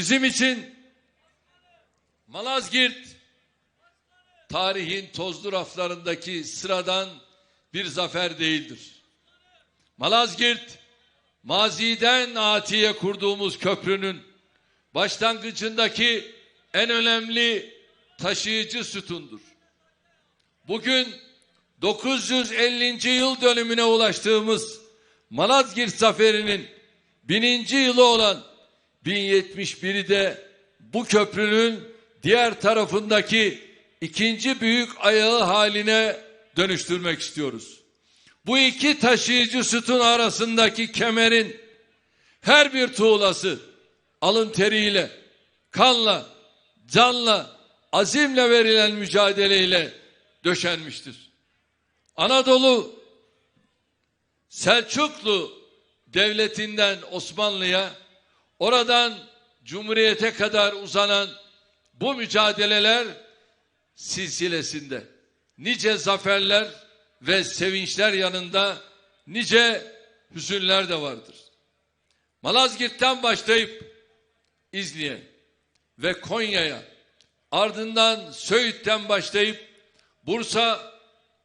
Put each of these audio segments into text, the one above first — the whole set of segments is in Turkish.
Bizim için Malazgirt tarihin tozlu raflarındaki sıradan bir zafer değildir. Malazgirt maziden atiye kurduğumuz köprünün başlangıcındaki en önemli taşıyıcı sütundur. Bugün 950. yıl dönümüne ulaştığımız Malazgirt Zaferi'nin bininci yılı olan 1071'i de bu köprünün diğer tarafındaki ikinci büyük ayağı haline dönüştürmek istiyoruz. Bu iki taşıyıcı sütun arasındaki kemerin her bir tuğlası alın teriyle, kanla, canla, azimle verilen mücadeleyle döşenmiştir. Anadolu Selçuklu devletinden Osmanlı'ya, oradan Cumhuriyete kadar uzanan bu mücadeleler silsilesinde nice zaferler ve sevinçler yanında nice hüzünler de vardır. Malazgirt'ten başlayıp İzni'ye ve Konya'ya ardından Söğüt'ten başlayıp Bursa,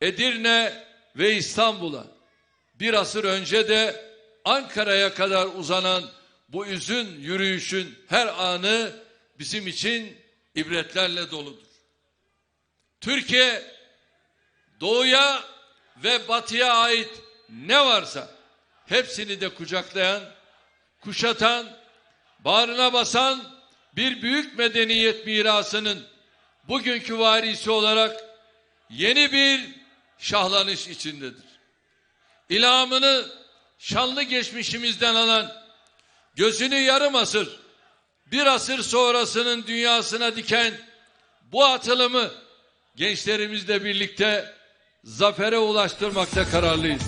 Edirne ve İstanbul'a bir asır önce de Ankara'ya kadar uzanan bu üzün yürüyüşün her anı bizim için ibretlerle doludur. Türkiye doğuya ve batıya ait ne varsa hepsini de kucaklayan, kuşatan, bağrına basan bir büyük medeniyet mirasının bugünkü varisi olarak yeni bir şahlanış içindedir. İlhamını şanlı geçmişimizden alan, gözünü yarım asır, bir asır sonrasının dünyasına diken bu atılımı gençlerimizle birlikte zafere ulaştırmakta kararlıyız.